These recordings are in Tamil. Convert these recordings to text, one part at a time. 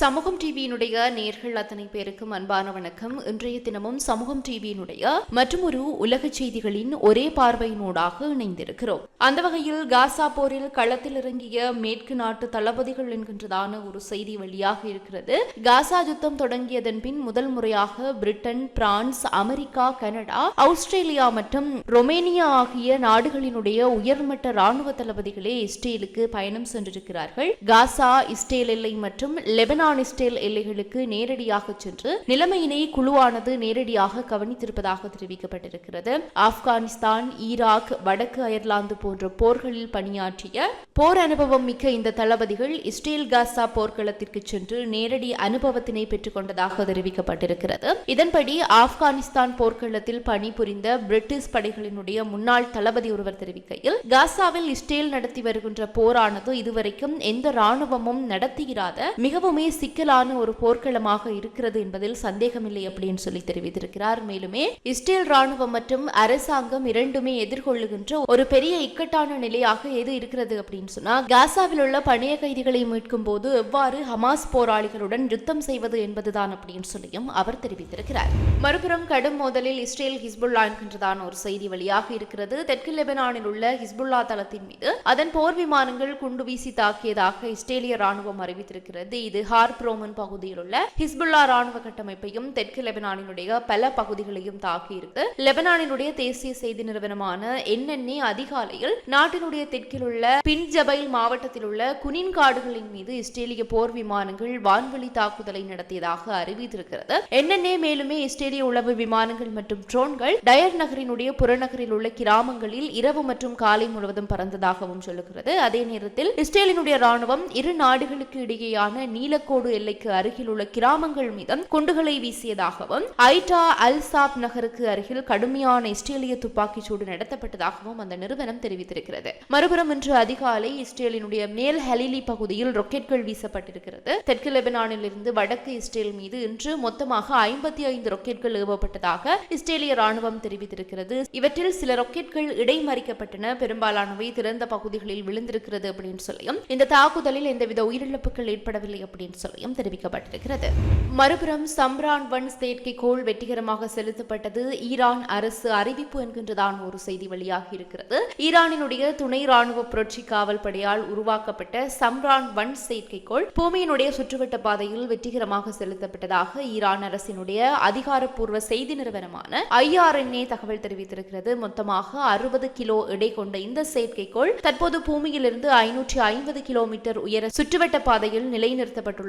சமூகம் டிவியினுடைய நேர்கள் அத்தனை பேருக்கும் அன்பான வணக்கம். இன்றைய தினமும் சமூகம் டிவியினுடைய மற்றும் ஒரு உலக செய்திகளின் ஒரே பார்வையினூடாக இணைந்திருக்கிறோம். அந்த வகையில் காசா போரில் களத்தில் இறங்கிய மேற்கு நாட்டு தளபதிகள் என்கின்றதான ஒரு செய்தி வெளியாக இருக்கிறது. காசா யுத்தம் தொடங்கியதன் பின் முதல் முறையாக Britain France America Canada Australia மற்றும் ரொமேனியா ஆகிய நாடுகளினுடைய உயர்மட்ட ராணுவ தளபதிகளே இஸ்ரேலுக்கு பயணம் சென்றிருக்கிறார்கள். காசா இஸ்ரேல் எல்லை மற்றும் லெபனான் இஸ்ரேல் எல்லைகளுக்கு நேரடியாக சென்று நிலைமையினை குழுவானது நேரடியாக கவனித்திருப்பதாக தெரிவிக்கப்பட்டிருக்கிறது. ஆப்கானிஸ்தான் ஈராக் வடக்கு அயர்லாந்து போன்ற போர்களில் பணியாற்றிய போர் அனுபவம் மிக்க இந்த தளபதிகள் இஸ்ரேல் காசா போர்க்களத்திற்கு சென்று நேரடி அனுபவத்தினை பெற்றுக் கொண்டதாக தெரிவிக்கப்பட்டிருக்கிறது. இதன்படி ஆப்கானிஸ்தான் போர்க்களத்தில் பணிபுரிந்த பிரிட்டிஷ் படைகளினுடைய முன்னாள் தளபதி ஒருவர் தெரிவிக்கையில் காசாவில் இஸ்ரேல் நடத்தி வருகின்ற போரானது இதுவரைக்கும் எந்த ராணுவமும் நடத்தியிராத மிகவுமே சிக்கலான ஒரு போர்க்களமாக இருக்கிறது என்பதில் சந்தேகமில்லை அப்படின்னு சொல்லி தெரிவித்திருக்கிறார். மேலுமே இஸ்ரேல் ராணுவம் மற்றும் அரசாங்கம் இரண்டுமே எதிர்கொள்ளுகின்ற ஒரு பெரிய இக்கட்டான நிலையாக எது இருக்கிறது அப்படின்னு சொன்னா காசாவில் உள்ள பணைய கைதிகளை மீட்கும் போது எவ்வாறு ஹமாஸ் போராளிகளுடன் யுத்தம் செய்வது என்பதுதான் அப்படின்னு சொல்லியும் அவர் தெரிவித்திருக்கிறார். மறுபுறம் கடும் மோதலில் இஸ்ரேல் ஹிஸ்புல்லா என்கின்றதான ஒரு செய்தி வெளியாக இருக்கிறது. தெற்கு லெபனானில் உள்ள ஹிஸ்புல்லா தளத்தின் மீது அதன் போர் விமானங்கள் குண்டு வீசி தாக்கியதாக இஸ்ரேலிய ராணுவம் அறிவித்திருக்கிறது. இது கார்ப்ரோமன் பகுதியில் உள்ள ஹிஸ்புல்லா ராணுவ கட்டமைப்பையும் தெற்கு லெபனானினுடைய பல பகுதிகளையும் தாக்கியிருக்கு. லெபனானினுடைய தேசிய செய்தி நிறுவனமான என்என்ஏ அதிகாலையில் நாட்டினுடைய தெற்கில் உள்ள பின்ஜபைல் மாவட்டத்தில் உள்ள குனின் காடுகளின் மீது இஸ்ரேலிய போர் விமானங்கள் வான்வெளி தாக்குதலை நடத்தியதாக அறிவித்திருக்கிறது. என்னென்னே மேலுமே இஸ்ரேலிய உளவு விமானங்கள் மற்றும் ட்ரோன்கள் டயர் நகரினுடைய புறநகரில் உள்ள கிராமங்களில் இரவு மற்றும் காலை முழுவதும் பறந்ததாகவும் சொல்லுகிறது. அதே நேரத்தில் இஸ்ரேலினுடைய ராணுவம் இரு நாடுகளுக்கு இடையேயான கோடு எல்லைக்கு அருகில் உள்ள கிராமங்கள் மீதும் குண்டுகளை வீசியதாகவும் ஐட்டா அல் சாப் நகருக்கு அருகில் கடுமையான இஸ்ரேலிய துப்பாக்கிச் சூடு நடத்தப்பட்டதாகவும் அந்த நிறுவனம் தெரிவித்திருக்கிறது. மறுபுறம் இன்று அதிகாலை இஸ்ரேலினுடைய மேல் ஹலிலி பகுதியில் ராக்கெட்கள் வீசப்பட்டிருக்கிறது. தெற்கு லெபனானில் இருந்து வடக்கு இஸ்ரேல் மீது இன்று மொத்தமாக ஐம்பத்தி ஐந்து ரொக்கெட்கள் ஏவப்பட்டதாக இஸ்ரேலிய ராணுவம் தெரிவித்திருக்கிறது. இவற்றில் சில ரொக்கெட்கள் இடைமறிக்கப்பட்டன. பெரும்பாலானவை திறந்த பகுதிகளில் விழுந்திருக்கிறது அப்படின்னு சொல்லியும் இந்த தாக்குதலில் எந்தவித உயிரிழப்புகள் ஏற்படவில்லை அப்படின்னு சொல்லியும் தெரிவிக்கப்பட்டிருக்கிறது. மறுபுறம் சம்ரான் ஒன் செயற்கைக்கோள் வெற்றிகரமாக செலுத்தப்பட்டது. ஈரான் அரசு அறிவிப்பு என்கின்றதான் ஒரு செய்தி வெளியாகி இருக்கிறது. ஈரானினுடைய துணை ராணுவ புரட்சி காவல் படையால் உருவாக்கப்பட்ட சம்ரான் ஒன் செயற்கைக்கோள் பூமியினுடைய சுற்றுவட்ட பாதையில் வெற்றிகரமாக செலுத்தப்பட்டதாக ஈரான் அரசினுடைய அதிகாரப்பூர்வ செய்தி நிறுவனமான ஐஆர்என்ஏ தகவல் தெரிவித்திருக்கிறது. மொத்தமாக அறுபது கிலோ எடை கொண்ட இந்த செயற்கைக்கோள் தற்போது பூமியிலிருந்து ஐநூற்றி ஐம்பது கிலோமீட்டர் உயர சுற்றுவட்ட பாதையில்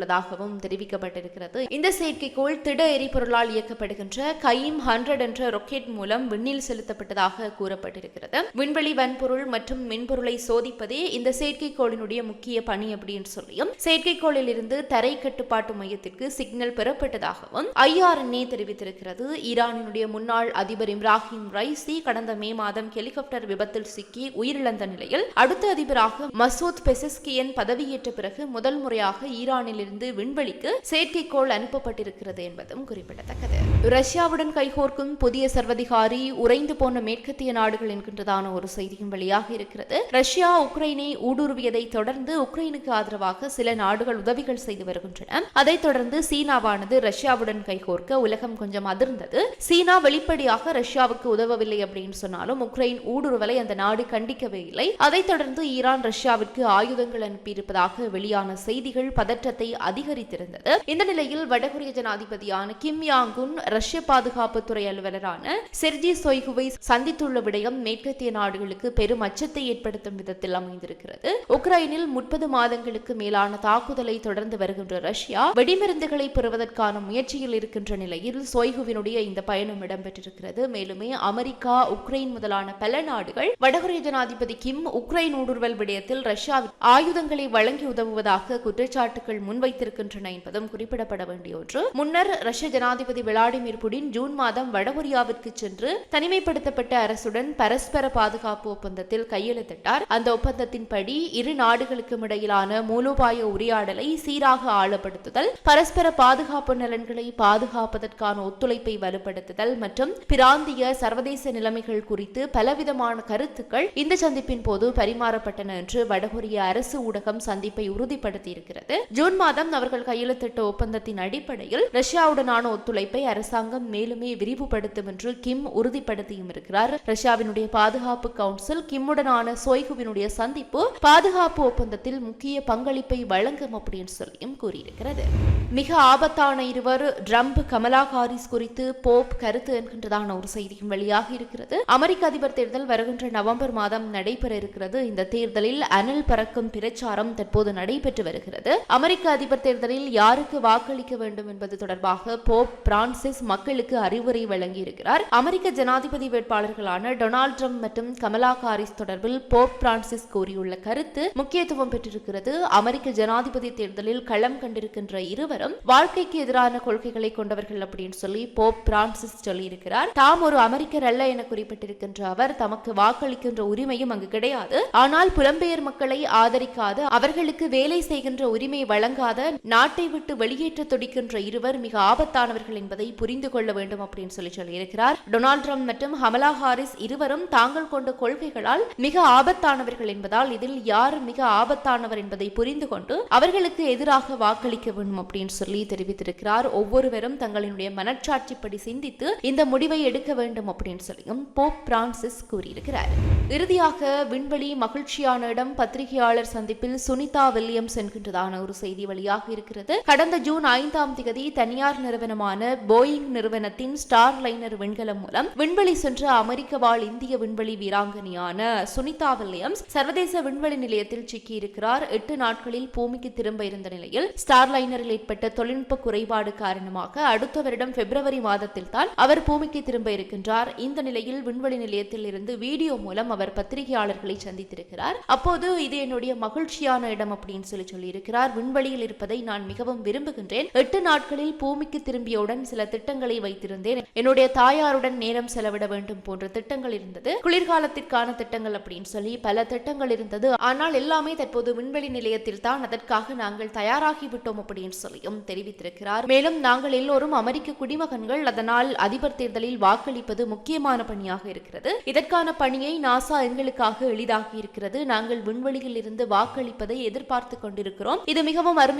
நிலைநிறுத்தப்பட்டுள்ளதாகவும் தெரிவிக்கப்பட்டிருக்கிறது. இந்த செயற்கைக்கோள் திட எரிபொருளால் இயக்கப்படுகின்ற கைம் ஹண்ட்ரட் என்ற ராக்கெட் மூலம் விண்ணில் செலுத்தப்பட்டதாக கூறப்பட்டிருக்கிறது. விண்வெளி வன்பொருள் மற்றும் மென்பொருளை சோதிப்பதே இந்த செயற்கைக்கோளினுடைய முக்கிய பணி அப்படின்னு சொல்லியும் செயற்கைக்கோளில் இருந்து தரை கட்டுப்பாட்டு மையத்திற்கு சிக்னல் பெறப்பட்டதாகவும் ஐஆர்என்ஏ தெரிவித்திருக்கிறது. ஈரானினுடைய முன்னாள் அதிபர் இப்ராஹிம் ரைசி கடந்த மே மாதம் ஹெலிகாப்டர் விபத்தில் சிக்கி உயிரிழந்த நிலையில் அடுத்த அதிபராக மசூத் பெசஸ்கியன் பதவியேற்ற பிறகு முதல் முறையாக ஈரானில் ஈரானிலிருந்து விண்வெளிக்கு செயற்கைக்கோள் அனுப்பப்பட்டிருக்கிறது என்பதும் குறிப்பிடத்தக்கது. ரஷ்யாவுடன் கைகோர்க்கும் புதிய சர்வதிகாரி உறைந்து போன மேற்கத்திய நாடுகள் என்கின்றதான ஒரு செய்தியும் வெளியாக இருக்கிறது. ரஷ்யா உக்ரைனை ஊடுருவியதை தொடர்ந்து உக்ரைனுக்கு ஆதரவாக சில நாடுகள் உதவிகள் செய்து வருகின்றன. அதைத் தொடர்ந்து சீனாவானது ரஷ்யாவுடன் கைகோர்க்க உலகம் கொஞ்சம் அதிர்ந்தது. சீனா வெளிப்படையாக ரஷ்யாவுக்கு உதவவில்லை அப்படின்னு சொன்னாலும் உக்ரைன் ஊடுருவலை அந்த நாடு கண்டிக்கவே இல்லை. அதைத் தொடர்ந்து ஈரான் ரஷ்யாவிற்கு ஆயுதங்கள் அனுப்பியிருப்பதாக வெளியான செய்திகள் பதற்றத்தை அதிகரித்திருந்தது. இந்த நிலையில் வடகொரிய ஜனாதிபதியான கிம் யாங்குன் ரஷ்ய பாதுகாப்புத்துறை அலுவலரான செர்ஜி சொய்குவை சந்தித்துள்ள விடயம் மேற்கத்திய நாடுகளுக்கு பெரும் அச்சத்தை ஏற்படுத்தும் விதத்தில் அமைந்திருக்கிறது. உக்ரைனில் முப்பது மாதங்களுக்கு மேலான தாக்குதலை தொடர்ந்து வருகின்ற ரஷ்யா வெடிமருந்துகளை பெறுவதற்கான முயற்சியில் இருக்கின்ற நிலையில் சொய்குவினுடைய இந்த பயணம் இடம்பெற்றிருக்கிறது. மேலுமே அமெரிக்கா உக்ரைன் முதலான பல நாடுகள் வடகொரிய ஜனாதிபதி கிம் உக்ரைன் ஊடுருவல் விடயத்தில் ரஷ்யா ஆயுதங்களை வழங்கி உதவுவதாக குற்றச்சாட்டுகள் முன்வை வைத்திருக்கின்றன என்பதும் குறிப்பிடப்பட வேண்டிய ஒன்று. முன்னர் ரஷ்ய ஜனாதிபதி விளாடிமிர் புடின் ஜூன் மாதம் வடகொரியாவிற்கு சென்று தனிமைப்படுத்தப்பட்ட அரசுடன் பரஸ்பர பாதுகாப்பு ஒப்பந்தத்தில் கையெழுத்திட்டார். அந்த ஒப்பந்தத்தின்படி இரு நாடுகளுக்கும் இடையிலான மூலோபாய உரையாடலை சீராக ஆழப்படுத்துதல் பரஸ்பர பாதுகாப்பு நலன்களை பாதுகாப்பதற்கான ஒத்துழைப்பை வலுப்படுத்துதல் மற்றும் பிராந்திய சர்வதேச நிலைமைகள் குறித்து பலவிதமான கருத்துக்கள் இந்த சந்திப்பின் போது பரிமாறப்பட்டன என்று வடகொரிய அரசு ஊடகம் சந்திப்பை உறுதிப்படுத்தியிருக்கிறது. ஜூன் மாதம் மாதம் அவர்கள் கையெழுத்திட்ட ஒப்பந்தத்தின் அடிப்படையில் ரஷ்யாவுடனான ஒத்துழைப்பை அரசாங்கம் மேலுமே விரிவுபடுத்தும் என்று கிம் உறுதிப்படுத்தியும் இருக்கிறார். ரஷ்யாவினுடைய பாதுகாப்பு கவுன்சில் கிம்முடனான சோய்குவினுடைய சந்திப்பு பாதுகாப்பு ஒப்பந்தத்தில் முக்கிய பங்களிப்பை வழங்கும் அப்படின்னு சொல்லியும் கூறியிருக்கிறது. மிக ஆபத்தான இருவர் ட்ரம்ப் கமலா ஹாரிஸ் குறித்து போப் கருத்து என்கின்றதான ஒரு செய்தியும் வெளியாக இருக்கிறது. அமெரிக்க அதிபர் தேர்தல் வருகின்ற நவம்பர் மாதம் நடைபெற இருக்கிறது. இந்த தேர்தலில் அனல் பறக்கும் பிரச்சாரம் தற்போது நடைபெற்று வருகிறது. அமெரிக்க அதிபர் தேர்தலில் யாருக்கு வாக்களிக்க வேண்டும் என்பது தொடர்பாக போப் பிரான்சிஸ் மக்களுக்கு அறிவுரை வழங்கியிருக்கிறார். அமெரிக்க ஜனாதிபதி வேட்பாளர்களான டொனால்ட் ட்ரம்ப் மற்றும் கமலா ஹாரிஸ் தொடர்பில் போப் பிரான்சிஸ் கூறியுள்ள கருத்து முக்கியத்துவம் பெற்றிருக்கிறது. அமெரிக்க ஜனாதிபதி தேர்தலில் களம் கண்டிருக்கின்ற இருவரும் வாழ்க்கைக்கு எதிரான கொள்கைகளை கொண்டவர்கள் அப்படின்னு சொல்லி போப் பிரான்சிஸ் சொல்லியிருக்கிறார். தாம் ஒரு அமெரிக்கர் அல்ல என குறிப்பிட்டிருக்கின்ற அவர் தமக்கு வாக்களிக்கின்ற உரிமையும் அங்கு கிடையாது. ஆனால் புலம்பெயர் மக்களை ஆதரிக்காது. அவர்களுக்கு வேலை செய்கின்ற உரிமை வழங்காத நாட்டை விட்டு வெளியேற்ற துடிக்கின்ற இருவர் மிக ஆபத்தானவர்கள் என்பதை புரிந்து கொள்ள வேண்டும் அப்படின்னு சொல்லி சொல்லியிருக்கிறார். டொனால்ட் ட்ரம்ப் மற்றும் ஹமலா ஹாரிஸ் இருவரும் தாங்கள் கொண்ட கொள்கைகளால் மிக ஆபத்தானவர்கள் என்பதால் இதில் யார் மிக ஆபத்தானவர் என்பதை புரிந்து கொண்டு அவர்களுக்கு எதிராக வாக்களிக்க வேண்டும் அப்படின்னு சொல்லி தெரிவித்திருக்கிறார். ஒவ்வொருவரும் தங்களினுடைய மனச்சாட்சிப்படி சிந்தித்து இந்த முடிவை எடுக்க வேண்டும் அப்படின்னு சொல்லியும் போப் பிரான்சிஸ் கூறியிருக்கிறார். இறுதியாக விண்வெளி மகிழ்ச்சியான இடம் பத்திரிகையாளர் சந்திப்பில் சுனிதா வில்லியம்ஸ் என்கின்றதான ஒரு செய்தி வெளியாக இருக்கிறது. கடந்த ஜூன் ஐந்தாம் தேதி தனியார் நிறுவனமான போயிங் நிறுவனத்தின் ஸ்டார் லைனர் விண்கலம் மூலம் விண்வெளி சென்ற அமெரிக்க வாழ் இந்திய விண்வெளி வீராங்கனையான சுனிதா வில்லியம்ஸ் சர்வதேச விண்வெளி நிலையத்தில் சிக்கியிருக்கிறார். எட்டு நாட்களில் பூமிக்கு திரும்ப இருந்த நிலையில் ஸ்டார் லைனரில் ஏற்பட்ட தொழில்நுட்ப குறைபாடு காரணமாக அடுத்த வருடம் பிப்ரவரி மாதத்தில் தான் அவர் பூமிக்கு திரும்ப இருக்கின்றார். இந்த நிலையில் விண்வெளி நிலையத்தில் இருந்து வீடியோ மூலம் அவர் பத்திரிகையாளர்களை சந்தித்திருக்கிறார். அப்போது இது என்னுடைய மகிழ்ச்சியான இடம் அப்படின்னு சொல்லி சொல்லியிருக்கிறார். விண்வெளியில் இருப்பதை நான் மிகவும் விரும்புகின்றேன். எட்டு நாட்களில் பூமிக்கு திரும்பியவுடன் சில திட்டங்களை வைத்திருந்தேன். என்னுடைய தாயாருடன் நேரம் செலவிட வேண்டும் போன்ற திட்டங்கள் இருந்தது. குளிர்காலத்திற்கான திட்டங்கள் அப்படின்னு சொல்லி பல திட்டங்கள் இருந்தது. ஆனால் எல்லாமே தற்போது விண்வெளி நிலையத்தில் தான் அதற்காக நாங்கள் தயாராகி விட்டோம் அப்படின்னு சொல்லியும் தெரிவித்திருக்கிறார். மேலும் நாங்கள் எல்லோரும் அமெரிக்க குடிமகன்கள். அதனால் அதிபர் தேர்தலில் வாக்களிப்பது முக்கியமான பணியாக இருக்கிறது. இதற்கான பணியை நாசா எங்களுக்காக எளிதாகி இருக்கிறது. நாங்கள் விண்வெளியில் இருந்து வாக்களிப்பதை எதிர்பார்த்து கொண்டிருக்கிறோம். இது மிகவும் அருமை